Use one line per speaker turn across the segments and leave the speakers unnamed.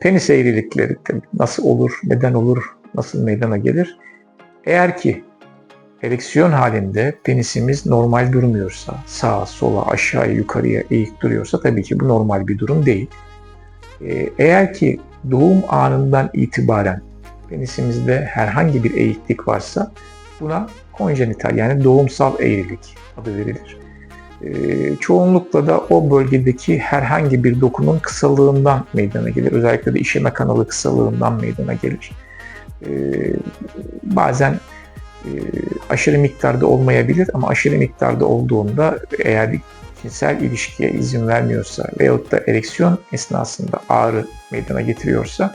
penis eğrilikleri nasıl olur, neden olur, nasıl meydana gelir? Eğer ki ereksiyon halinde penisimiz normal durmuyorsa, sağa, sola, aşağıya, yukarıya eğik duruyorsa tabii ki bu normal bir durum değil. Ee, Eğer ki doğum anından itibaren penisimizde herhangi bir eğiklik varsa buna konjenital yani doğumsal eğrilik adı verilir. Ee, çoğunlukla da o bölgedeki herhangi bir dokunun kısalığından meydana gelir. Özellikle de işeme kanalı kısalığından meydana gelir. Ee, bazen e, aşırı miktarda olmayabilir ama aşırı miktarda olduğunda eğer cinsel ilişkiye izin vermiyorsa veyahut da ereksiyon esnasında ağrı meydana getiriyorsa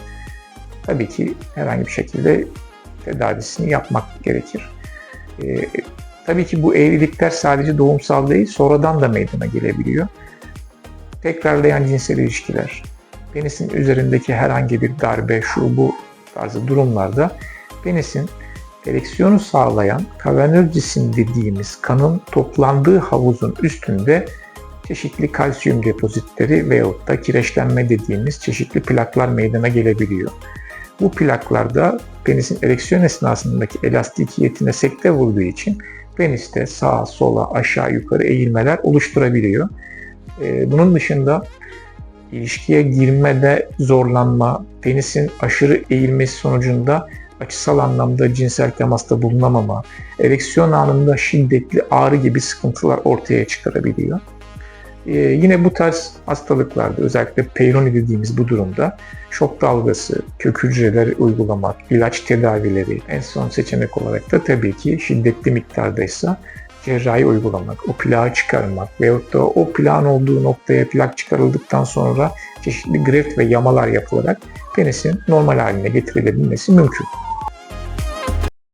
tabii ki herhangi bir şekilde tedavisini yapmak gerekir. Tabii ki bu eğrilikler sadece doğumsal değil, sonradan da meydana gelebiliyor. Tekrarlayan cinsel ilişkiler, penisin üzerindeki herhangi bir darbe, şu bu tarzı durumlarda penisin ereksiyonu sağlayan kavernör cisim dediğimiz kanın toplandığı havuzun üstünde çeşitli kalsiyum depozitleri veyahut da kireçlenme dediğimiz çeşitli plaklar meydana gelebiliyor. Bu plaklarda penisin ereksiyon esnasındaki elastikiyetine sekte vurduğu için peniste sağa, sola, aşağı, yukarı eğilmeler oluşturabiliyor. Ee, Bunun dışında ilişkiye girmede zorlanma, penisin aşırı eğilmesi sonucunda açısal anlamda cinsel temasta bulunamama, ereksiyon anında şiddetli ağrı gibi sıkıntılar ortaya çıkarabiliyor. Ee, yine bu tarz hastalıklarda özellikle peyroni dediğimiz bu durumda şok dalgası, kök hücreler uygulamak, ilaç tedavileri en son seçenek olarak da tabii ki şiddetli miktardaysa cerrahi uygulamak, o plağı çıkarmak veyahut da o plağın olduğu noktaya plak çıkarıldıktan sonra çeşitli greft ve yamalar yapılarak penisin normal haline getirilebilmesi mümkün.